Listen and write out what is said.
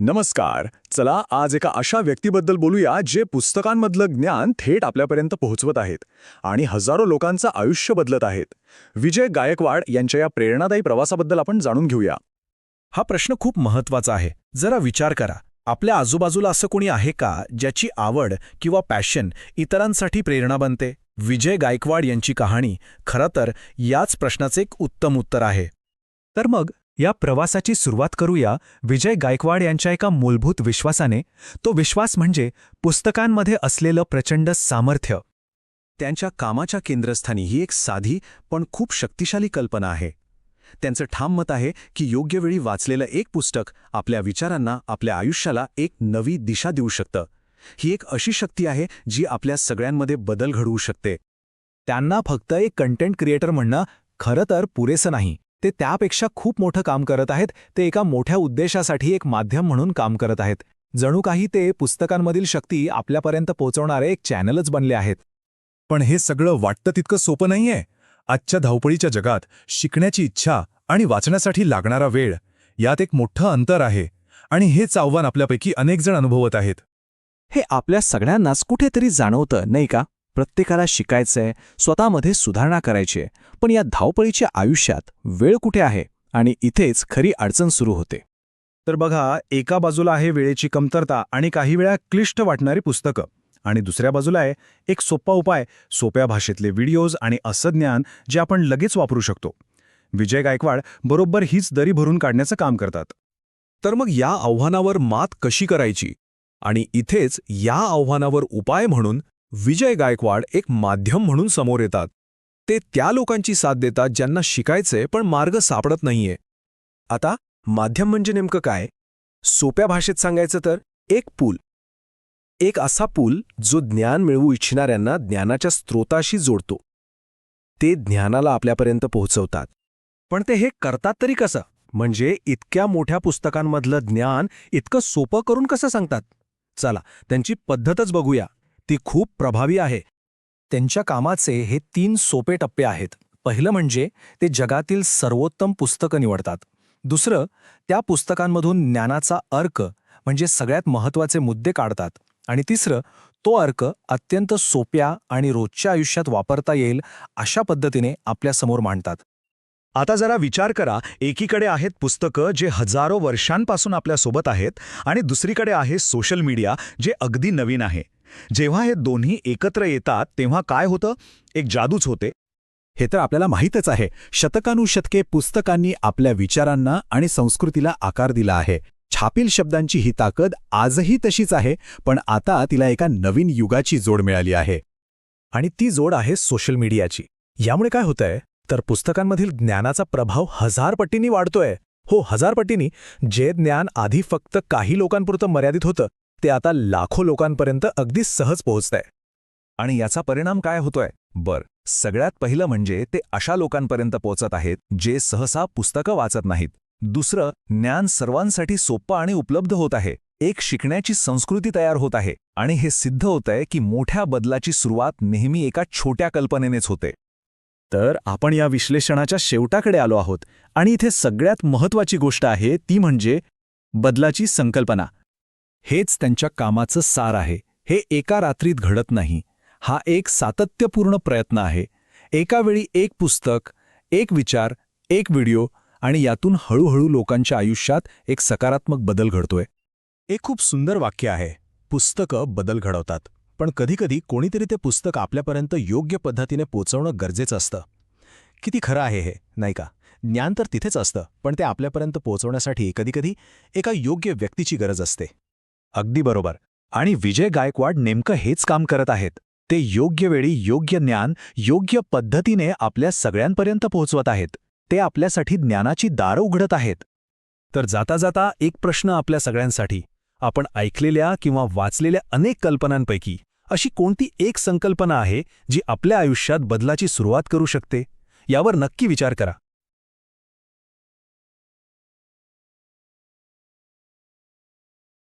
नमस्कार. चला आज एका अशा व्यक्तीबद्दल बोलूया जे पुस्तकांमधलं ज्ञान थेट आपल्यापर्यंत पोहोचवत आहेत आणि हजारो लोकांचं आयुष्य बदलत आहेत. विजय गायकवाड यांच्या या प्रेरणादायी प्रवासाबद्दल आपण जाणून घेऊया. हा प्रश्न खूप महत्त्वाचा आहे. जरा विचार करा. आपल्या आजूबाजूला असं कोणी आहे का ज्याची आवड किंवा पॅशन इतरांसाठी प्रेरणा बनते? विजय गायकवाड यांची कहाणी खरं तर याच प्रश्नाचे एक उत्तम उत्तर आहे. तर मग या प्रवासाची सुरुवात करूया विजय गायकवाड यांच्या एका मूलभूत विश्वासाने. तो विश्वास म्हणजे पुस्तकांमध्ये असलेलं प्रचंड सामर्थ्य. त्यांच्या कामाच्या केंद्रस्थानी ही एक साधी पण खूप शक्तिशाली कल्पना आहे. त्यांचं ठाम मत आहे की योग्य वेळी वाचलेलं एक पुस्तक आपल्या विचारांना आपल्या आयुष्याला एक नवी दिशा देऊ शकतं. ही एक अशी शक्ती आहे जी आपल्या सगळ्यांमध्ये बदल घडवू शकते. त्यांना फक्त एक कंटेंट क्रिएटर म्हणणं खरं तर पुरेसं नाही. ते त्यापेक्षा खूप मोठं काम करत आहेत. ते एका मोठ्या उद्देशासाठी एक माध्यम म्हणून काम करत आहेत. जणू काही ते पुस्तकांमधील शक्ती आपल्यापर्यंत पोहोचवणारे एक चॅनलच बनले आहेत. पण हे सगळं वाटतं तितकं सोपं नाहीये. आजच्या धावपळीच्या जगात शिकण्याची इच्छा आणि वाचण्यासाठी लागणारा वेळ यात एक मोठं अंतर आहे आणि हेच आव्हान आपल्यापैकी अनेकजण अनुभवत आहेत. हे आपल्या सगळ्यांनाच कुठेतरी जाणवतं नाही का? प्रत्येकाला शिकायचंय स्वतःमध्ये सुधारणा करायची पण या धावपळीच्या आयुष्यात वेळ कुठे आहे? आणि इथेच खरी अडचण सुरू होते. तर बघा एका बाजूला आहे वेळेची कमतरता आणि काही वेळा क्लिष्ट वाटणारी पुस्तकं. आणि दुसऱ्या बाजूला आहे एक सोपा उपाय सोप्या भाषेतले व्हिडिओज आणि असं ज्ञान जे आपण लगेच वापरू शकतो. विजय गायकवाड बरोबर हीच दरी भरून काढण्याचं काम करतात. तर मग या आव्हानावर मात कशी करायची? आणि इथेच या आव्हानावर उपाय म्हणून विजय गायकवाड एक माध्यम म्हणून समोर येतात. ते त्या लोकांची साथ देतात ज्यांना शिकायचंय पण मार्ग सापडत नाहीये. आता माध्यम म्हणजे नेमकं काय? सोप्या भाषेत सांगायचं तर एक पूल. एक असा पूल जो ज्ञान मिळवू इच्छिणाऱ्यांना ज्ञानाच्या स्रोताशी जोडतो. ते ज्ञानाला आपल्यापर्यंत पोहोचवतात. पण ते हे करतात तरी कसं? म्हणजे इतक्या मोठ्या पुस्तकांमधलं ज्ञान इतकं सोपं करून कसं सांगतात? चला त्यांची पद्धतच बघूया. ती खूप प्रभावी आहे. त्यांच्या कामाचे हे तीन सोपे टप्पे आहेत. पहिलं म्हणजे ते जगातील सर्वोत्तम पुस्तकं निवडतात. दुसरं त्या पुस्तकांमधून ज्ञानाचा अर्क म्हणजे सगळ्यात महत्त्वाचे मुद्दे काढतात. आणि तिसरं तो अर्क अत्यंत सोप्या आणि रोजच्या आयुष्यात वापरता येईल अशा पद्धतीने आपल्यासमोर मांडतात. आता जरा विचार करा एकीकडे आहेत पुस्तकं जे हजारो वर्षांपासून आपल्यासोबत आहेत आणि दुसरीकडे आहे सोशल मीडिया जे अगदी नवीन आहे. जेव्हा हे दोन्ही एकत्र येतात तेव्हा काय होतं? एक जादूच होते. हे तर आपल्याला माहीतच आहे. शतकानुशतके पुस्तकांनी आपल्या विचारांना आणि संस्कृतीला आकार दिला आहे. छापील शब्दांची ही ताकद आजही तशीच आहे पण आता तिला एका नवीन युगाची जोड मिळाली आहे. आणि ती जोड आहे सोशल मीडियाची. यामुळे काय होतंय? तर पुस्तकांमधील ज्ञानाचा प्रभाव हजार पटींनी वाढतोय. हो हजार पटींनी. जे ज्ञान आधी फक्त काही लोकांपुरतं मर्यादित होतं ते आता लाखो लोकांपर्यंत अगदी सहज पोहोचतंय. आणि याचा परिणाम काय होतोय? बर सगळ्यात पहिलं म्हणजे ते अशा लोकांपर्यंत पोचत आहेत जे सहसा पुस्तकं वाचत नाहीत. दुसरं ज्ञान सर्वांसाठी सोपं आणि उपलब्ध होत आहे. एक शिकण्याची संस्कृती तयार होत आहे. आणि हे सिद्ध होतंय की मोठ्या बदलाची सुरुवात नेहमी एका छोट्या कल्पनेनेच होते. तर आपण या विश्लेषणाच्या शेवटाकडे आलो आहोत. आणि इथे सगळ्यात महत्वाची गोष्ट आहे ती म्हणजे बदलाची संकल्पना. हेच त्यांच्या कामाचं सार आहे. हे एका रात्रीत घडत नाही. हा एक सातत्यपूर्ण प्रयत्न आहे. एकावेळी एक पुस्तक एक विचार एक व्हिडिओ आणि यातून हळूहळू लोकांच्या आयुष्यात एक सकारात्मक बदल घडतोय. एक खूप सुंदर वाक्य आहे. पुस्तकं बदल घडवतात. पण कधीकधी कोणीतरी ते पुस्तक आपल्यापर्यंत योग्य पद्धतीने पोचवणं गरजेचं असतं. किती खरं आहे हे नाही का? ज्ञान तर तिथेच असतं पण ते आपल्यापर्यंत पोहोचवण्यासाठी कधीकधी एका योग्य व्यक्तीची गरज असते. अगदी बरोबर. आणि विजय गायकवाड नेमकं हेच काम करत आहेत. ते योग्य वेळी योग्य ज्ञान योग्य पद्धतीने आपल्या सगळ्यांपर्यंत पोहोचवत आहेत. ते आपल्यासाठी ज्ञानाची दारं उघडत आहेत. तर जाता जाता एक प्रश्न आपल्या सगळ्यांसाठी. आपण ऐकलेल्या किंवा वाचलेल्या अनेक कल्पनांपैकी अशी कोणती एक संकल्पना आहे जी आपल्या आयुष्यात बदलाची सुरुवात करू शकते? यावर नक्की विचार करा.